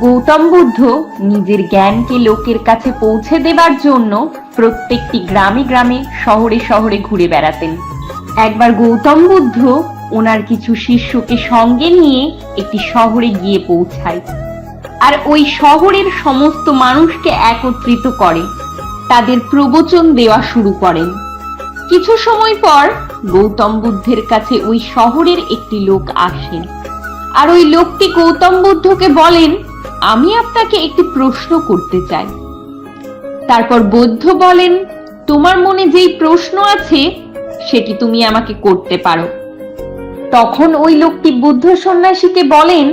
গৌতম বুদ্ধ নিজের জ্ঞানকে লোকের কাছে পৌঁছে দেবার জন্য প্রত্যেকটি গ্রামে গ্রামে, শহরে শহরে ঘুরে বেড়াতেন। একবার গৌতম বুদ্ধ ওনার কিছু শিষ্যকে সঙ্গে নিয়ে একটি শহরে গিয়ে পৌঁছায়। আর ওই শহরের সমস্ত মানুষকে একত্রিত করে। তাদের প্রবচন দেওয়া শুরু করেন। কিছু সময় পর গৌতম বুদ্ধের কাছে ওই শহরের একটি লোক আসেন। আর ওই লোকটি গৌতম বুদ্ধকে বলেন আমি আপনাকে একটি প্রশ্ন করতে চাই। তারপর বৌদ্ধ বলেন, তোমার মনে যেই প্রশ্ন আছে, সেটি তুমি আমাকে করতে পারো। তখন ওই লোকটি বুদ্ধ সন্ন্যাসীকে বলেন,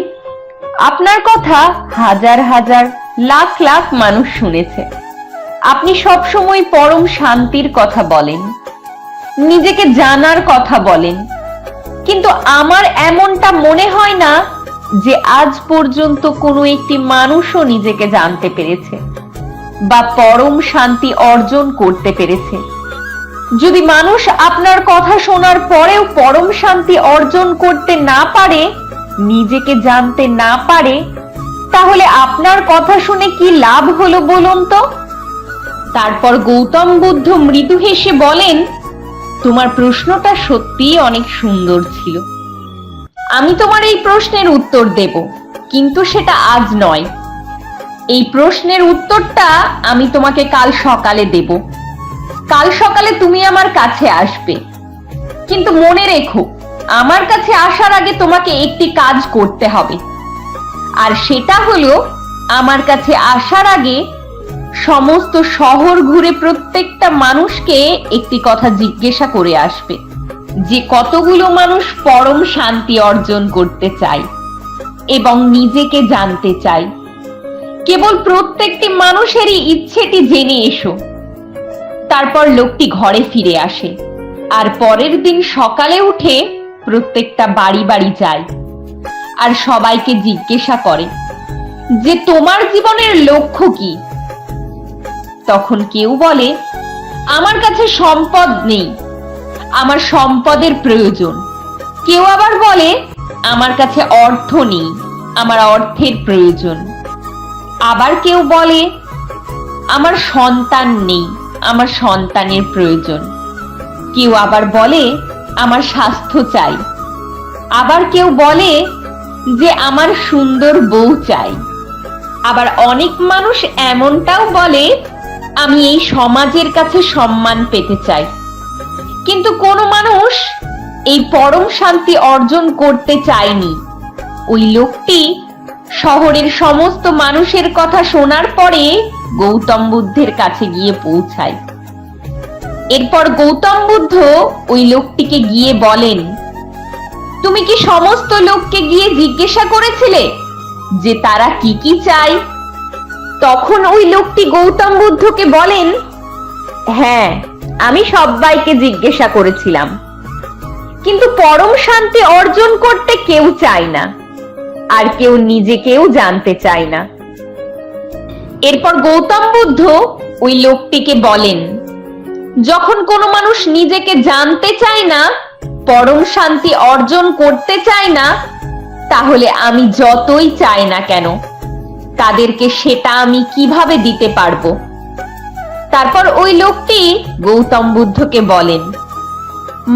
আপনার কথা হাজার হাজার লাখ লাখ মানুষ শুনেছে। আপনি সবসময় পরম শান্তির কথা বলেন, নিজেকে জানার কথা বলেন। কিন্তু আমার এমনটা মনে হয় না যে আজ পর্যন্ত কোনো একটি মানুষও নিজেকে জানতে পেরেছে বা পরম শান্তি অর্জন করতে পেরেছে। যদি মানুষ আপনার কথা শোনার পরেও পরম শান্তি অর্জন করতে না পারে, নিজেকে জানতে না পারে, তাহলে আপনার কথা শুনে কি লাভ হলো বলুন তো? তারপর গৌতম বুদ্ধ মৃদু হেসে বলেন, তোমার প্রশ্নটা সত্যিই অনেক সুন্দর ছিল। আমি তোমার এই প্রশ্নের উত্তর দেব, কিন্তু সেটা আজ নয়। এই প্রশ্নের উত্তরটা আমি তোমাকে কাল সকালে দেব। কাল সকালে তুমি আমার কাছে আসবে। কিন্তু মনে রেখো, আমার কাছে আসার আগে তোমাকে একটি কাজ করতে হবে। আর সেটা হলো, আমার কাছে আসার আগে সমস্ত শহর ঘুরে প্রত্যেকটা মানুষকে একটি কথা জিজ্ঞাসা করে আসবে। যে কতগুলো মানুষ পরম শান্তি অর্জন করতে চায় এবং নিজেকে জানতে চায়। কেবল প্রত্যেকটি মানুষেরই ইচ্ছেটি জেনে এসো। তারপর লোকটি ঘরে ফিরে আসে আর পরের দিন সকালে উঠে প্রত্যেকটা বাড়ি বাড়ি যায় আর সবাইকে জিজ্ঞাসা করে যে, তোমার জীবনের লক্ষ্য কি? তখন কেউ বলে, আমার কাছে সম্পদ নেই। আমার সম্পদের প্রয়োজন। কেউ আবার বলে, আমার কাছে অর্থ নেই, আমার অর্থের প্রয়োজন। আবার কেউ বলে, আমার সন্তান নেই, আমার সন্তানের প্রয়োজন। কেউ আবার বলে, আমার স্বাস্থ্য চাই। আবার কেউ বলে, যে আমার সুন্দর বউ চাই। আবার অনেক মানুষ এমনটাও বলে, আমি এই সমাজের কাছে সম্মান পেতে চাই। কিন্তু কোনো মানুষ এই পরম শান্তি অর্জন করতে চায়নি। ওই লোকটি শহরের সমস্ত মানুষের কথা শোনার পরে গৌতম বুদ্ধের কাছে গিয়ে পৌঁছায়। এরপর গৌতম বুদ্ধ ওই লোকটিকে গিয়ে বলেন, তুমি কি সমস্ত লোককে গিয়ে জিজ্ঞাসা করেছিলে যে তারা কি কি চায়? তখন ওই লোকটি গৌতম বুদ্ধকে বলেন হ্যাঁ আমি সবাইকে জিজ্ঞাসা করেছিলাম। কিন্তু পরম শান্তি অর্জন করতে কেউ চায় না, আর কেউ নিজেকেও জানতে চায় না। এরপর গৌতম বুদ্ধ ওই লোকটিকে বলেন, যখন কোনো মানুষ নিজেকে জানতে চায় না, পরম শান্তি অর্জন করতে চায় না, তাহলে আমি যতই চাই না কেন, তাদেরকে সেটা আমি কীভাবে দিতে পারব? তারপর ওই লোকটি গৌতম বুদ্ধকে বলেন,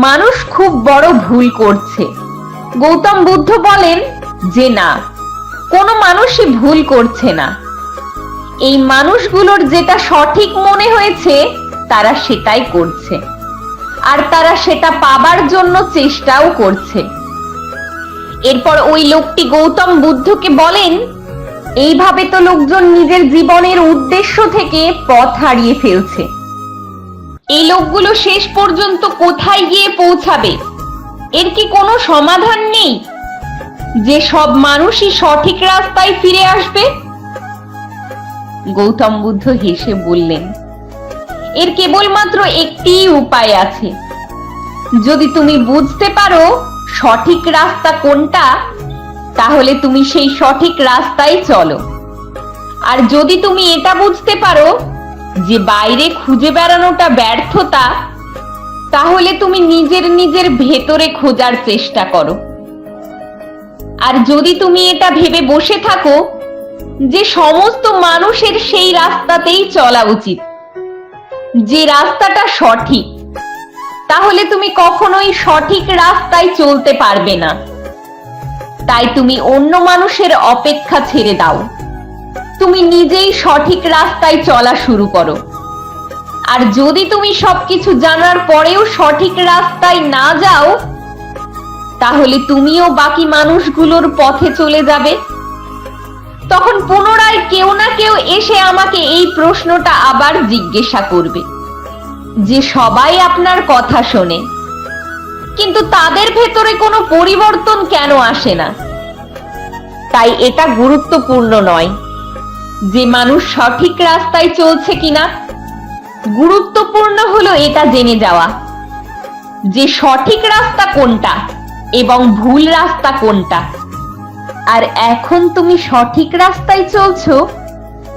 মানুষ খুব বড় ভুল করছে। গৌতম বুদ্ধ বলেন, যে না, কোনো মানুষই ভুল করছে না। এই মানুষগুলোর যেটা সঠিক মনে হয়েছে, তারা সেটাই করছে। আর তারা সেটা পাবার জন্য চেষ্টাও করছে। এরপর ওই লোকটি গৌতম বুদ্ধকে বলেন এইভাবে তো লোকজন নিজের জীবনের উদ্দেশ্য থেকে পথ হারিয়ে ফেলছে। এই লোকগুলো শেষ পর্যন্ত কোথায় গিয়ে পৌঁছাবে? এর কি কোনো সমাধান নেই? যে সব মানুষই সঠিক রাস্তায় ফিরে আসবে? গৌতম বুদ্ধ হেসে বললেন, এর কেবলমাত্র একটি উপায় আছে। যদি তুমি বুঝতে পারো সঠিক রাস্তা কোনটা তাহলে তুমি সেই সঠিক রাস্তায় চলো। আর যদি তুমি এটা বুঝতে পারো যে বাইরে খুঁজে বেড়ানোটা ব্যর্থতা, তাহলে তুমি নিজের নিজের ভেতরে খোঁজার চেষ্টা করো। আর যদি তুমি এটা ভেবে বসে থাকো যে সমস্ত মানুষের সেই রাস্তাতেই চলা উচিত, যে রাস্তাটা সঠিক, তাহলে তুমি কখনোই সঠিক রাস্তায় চলতে পারবে না। তাই তুমি অন্য মানুষের অপেক্ষা ছেড়ে দাও। তুমি নিজেই সঠিক রাস্তায় চলা শুরু করো। আর যদি তুমি সবকিছু জানার পরেও সঠিক রাস্তায় না যাও, তাহলে তুমিও বাকি মানুষগুলোর পথে চলে যাবে। তখন পুনরায় কেউ না কেউ এসে আমাকে এই প্রশ্নটা আবার জিজ্ঞাসা করবে, যে সবাই আপনার কথা শোনে। কিন্তু তাদের ভেতরে কোনো পরিবর্তন কেন আসে না? তাই এটা গুরুত্বপূর্ণ নয় যে মানুষ সঠিক রাস্তায় চলছে কিনা। গুরুত্বপূর্ণ হলো এটা জেনে যাওয়া যে সঠিক রাস্তা কোনটা এবং ভুল রাস্তা কোনটা। আর এখন তুমি সঠিক রাস্তায় চলছো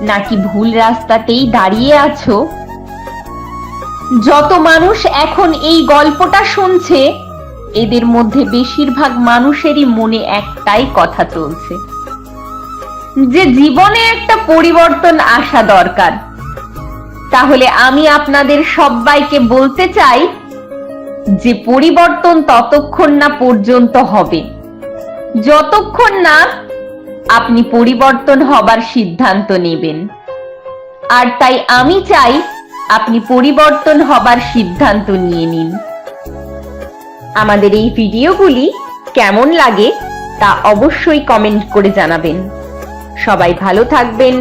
নাকি ভুল রাস্তাতেই দাঁড়িয়ে আছো? যত মানুষ এখন এই গল্পটা শুনছে এদের মধ্যে বেশিরভাগ মানুষেরই মনে একটাই কথা চলছে। যে জীবনে একটা পরিবর্তন আসা দরকার। তাহলে আমি আপনাদের সবাইকে বলতে চাই যে পরিবর্তন ততক্ষণ না পর্যন্ত হবে। যতক্ষণ না আপনি পরিবর্তন হবার সিদ্ধান্ত নেবেন। আর তাই আমি চাই আপনি পরিবর্তন হবার সিদ্ধান্ত নিয়ে নিন। আমাদের এই ভিডিওগুলি কেমন লাগে তা অবশ্যই কমেন্ট করে জানাবেন। সবাই ভালো থাকবেন।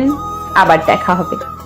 আবার দেখা হবে।